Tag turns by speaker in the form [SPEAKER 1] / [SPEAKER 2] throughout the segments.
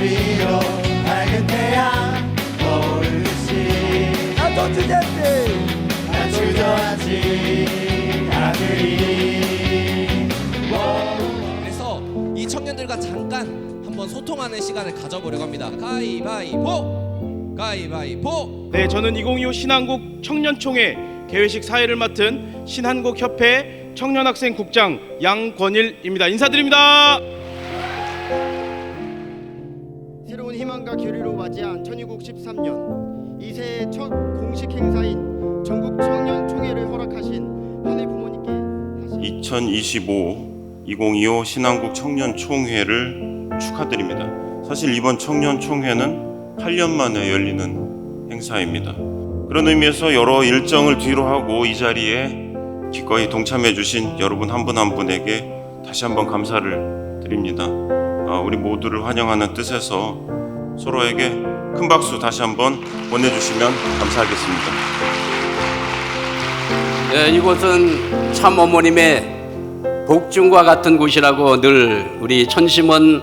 [SPEAKER 1] 위로 밝은 태양
[SPEAKER 2] 주제지
[SPEAKER 1] 난 주저하지 않으리
[SPEAKER 3] 그래서 이 청년들과 잠깐 한번 소통하는 시간을 가져보려고 합니다. 가위바위보, 가위바위보.
[SPEAKER 4] 네, 저는 2025 신한국 청년총회 개회식 사회를 맡은 신한국 협회 청년학생 국장 양권일입니다. 인사드립니다.
[SPEAKER 5] 새로운 희망과 교류로 맞이한 천유국 13년 2세의 첫 공식 행사인 전국 청년 총회를 허락하신 하늘 부모님께 다시
[SPEAKER 6] 2025 2025 신한국 청년 총회를 축하드립니다. 사실 이번 청년 총회는 8년 만에 열리는 행사입니다. 그런 의미에서 여러 일정을 뒤로 하고 이 자리에 기꺼이 동참해 주신 여러분 한 분한 분에게 다시 한번 감사를 드립니다. 아, 우리 모두를 환영하는 뜻에서 서로에게 큰 박수 다시 한번 보내주시면 감사하겠습니다.
[SPEAKER 7] 예, 이곳은 참 어머님의 복중과 같은 곳이라고 늘 우리 천심원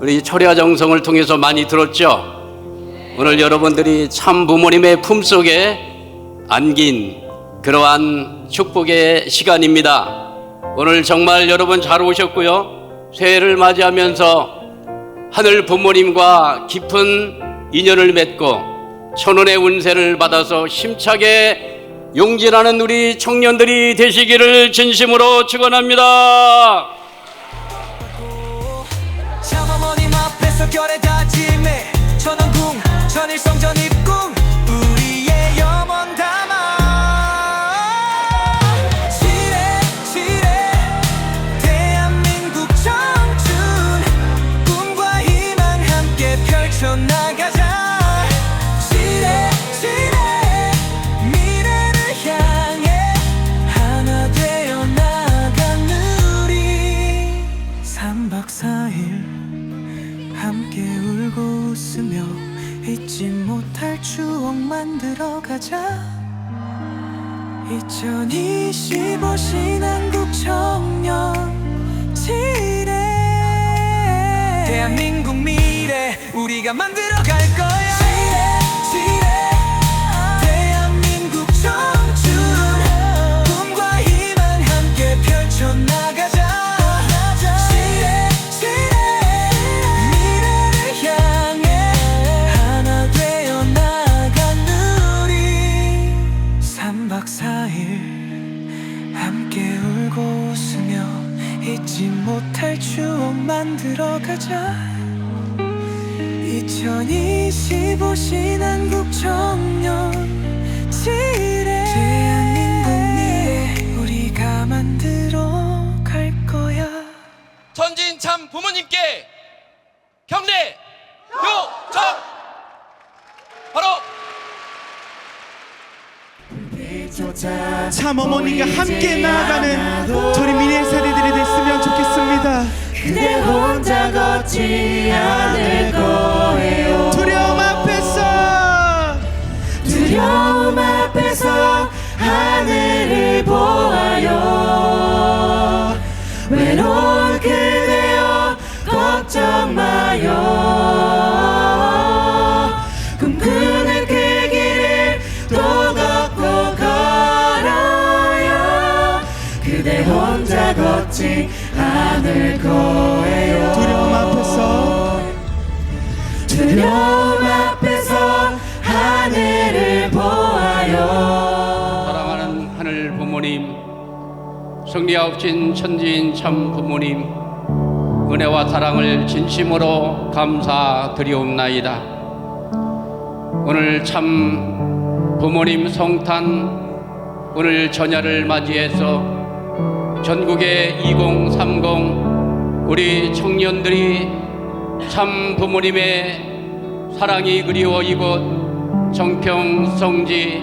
[SPEAKER 7] 우리 철야 정성을 통해서 많이 들었죠. 오늘 여러분들이 참 부모님의 품 속에 안긴 그러한 축복의 시간입니다. 오늘 정말 여러분 잘 오셨고요. 새해를 맞이하면서 하늘 부모님과 깊은 인연을 맺고 천원의 운세를 받아서 힘차게 용진하는 우리 청년들이 되시기를 진심으로 축원합니다.
[SPEAKER 8] 참어머님 앞에서 결의 다짐해 천원궁 천일성 전 2025 신한국 청년 지뢰 대한민국 미래 우리가 만들어 잊지 못할 추억 만들어 가자. 2025 신한국 청년
[SPEAKER 3] 참
[SPEAKER 2] 어머니가 함께 나아가는 저리 미래 세대들이 됐으면 좋겠습니다.
[SPEAKER 1] 그대 혼자 걷지 않을 거예요.
[SPEAKER 2] 두려움 앞에서
[SPEAKER 1] 두려움 앞에서 하늘을 보아요. 외로운 그대여 걱정 마요 걷지 않을 거예요.
[SPEAKER 2] 두려움 앞에서.
[SPEAKER 1] 두려움 앞에서 하늘을 보아요.
[SPEAKER 7] 사랑하는 하늘 부모님, 승리하옵신 천지인 참 부모님, 은혜와 사랑을 진심으로 감사드리옵나이다. 오늘 참 부모님 성탄 오늘 전야를 맞이해서 전국의 2030 우리 청년들이 참 부모님의 사랑이 그리워 이곳 정평성지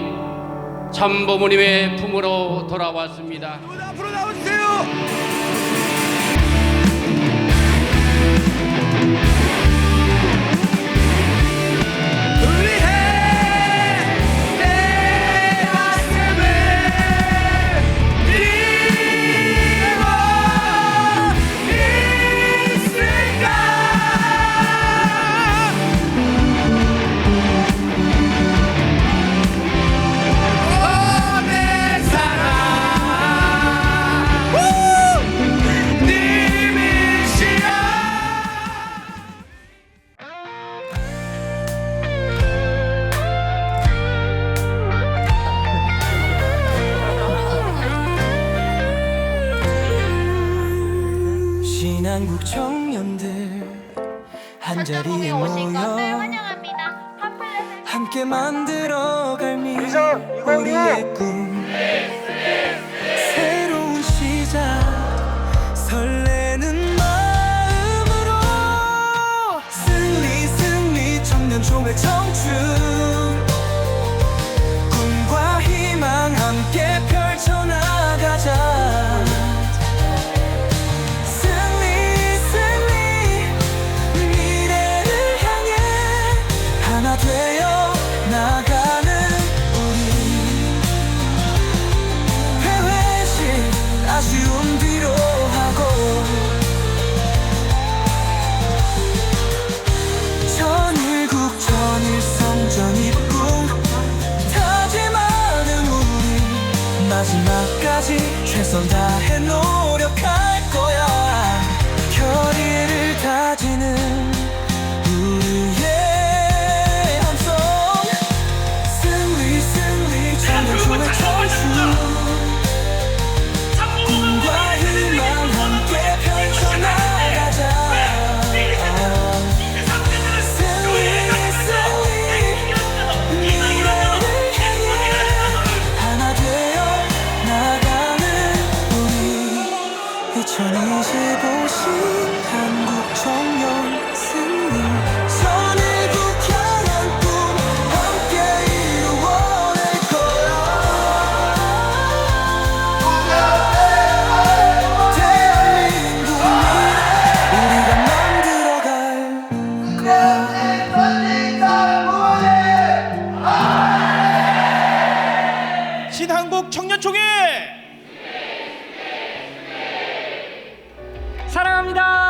[SPEAKER 7] 참 부모님의 품으로 돌아왔습니다.
[SPEAKER 2] 앞으로 나오세요 청년들
[SPEAKER 8] 한 자리에 모여
[SPEAKER 1] 환영합니다.
[SPEAKER 8] 함께 만들어갈 미래 우리의 꿈 2025 신 한국 청년 승리 선일국 향한 꿈 함께 이루어낼 거야. 대한민국 미래 우리가 만들어갈
[SPEAKER 4] 신한국 청년총회
[SPEAKER 8] 사랑합니다.